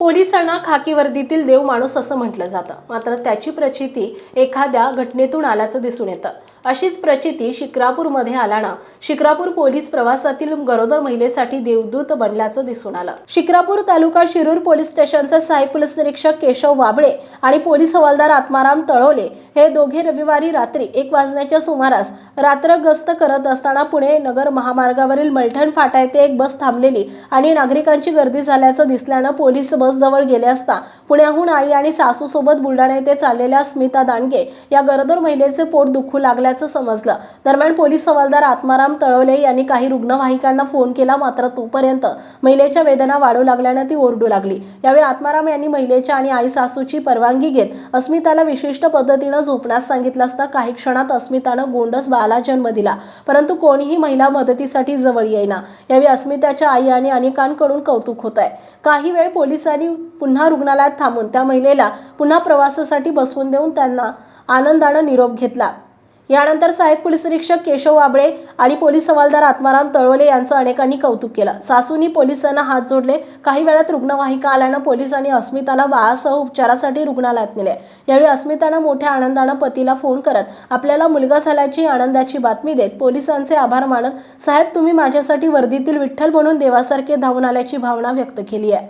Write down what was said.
पोलिसांना खाकी वर्दीतील देव माणूस असं म्हटलं जातं. मात्र त्याची प्रचिती एखाद्या घटनेतून आल्याचं दिसून येतं. अशीच प्रचिती शिक्रापूरमध्ये आल्यानं शिक्रापूर पोलीस प्रवासातील गरोदर महिलेसाठी देवदूत बनल्याचं दिसून आलं. शिक्रापूर तालुका शिरूर पोलीस स्टेशनचे सहाय्यक पोलीस निरीक्षक केशव वाबळे आणि पोलीस हवालदार आत्माराम तळवले हे दोघे रविवारी रात्री एक वाजण्याच्या सुमारास रात्र गस्त करत असताना पुणे नगर महामार्गावरील मलठण फाटा येथे एक बस थांबलेली आणि नागरिकांची गर्दी झाल्याचं दिसल्यानं पोलीस बस जवळ गेले असता पुण्याहून आई आणि सासूसोबत बुलढाणा येथे चाललेल्या स्मिता दांडगे या गरोदर महिलेचे पोट दुखू लागल्याचं समजलं. दरम्यान पोलीस हवालदार आत्माराम तळवले यांनी काही रुग्णवाहिकांना फोन केला मात्र तोपर्यंत महिलेच्या वेदना वाढू लागल्यानं ती ओरडू लागली. यावेळी आत्माराम यांनी महिलेच्या आणि आई सासूची परवानगी घेत अस्मिताला विशिष्ट पद्धतीनं झोपण्यास सांगितलं असता काही क्षणात अस्मितानं गोंडस बाळाला जन्म दिला. परंतु कोणीही महिला मदतीसाठी जवळ येईना. यावेळी अस्मिताच्या आई आणि अनेकांकडून कौतुक होत आहे काही वेळ पोलिसांनी पुन्हा रुग्णालयात थांबून त्या महिलेला पुन्हा प्रवासासाठी बसवून देऊन त्यांना आनंदानं निरोप घेतला. यानंतर सहाय्यक पोलीस निरीक्षक केशव वाबळे आणि पोलीस हवालदार आत्माराम तळवले यांचं अनेकांनी कौतुक केलं. सासूंनी पोलिसांना हात जोडले. काही वेळात रुग्णवाहिका आल्यानं पोलिसांनी अस्मिताला बाळासह उपचारासाठी रुग्णालयात नेले. यावेळी अस्मितानं मोठ्या आनंदानं पतीला फोन करत आपल्याला मुलगा झाल्याची आनंदाची बातमी देत पोलिसांचे आभार मानत साहेब तुम्ही माझ्यासाठी वर्दीतील विठ्ठल म्हणून देवासारखे धावून आल्याची भावना व्यक्त केली आहे.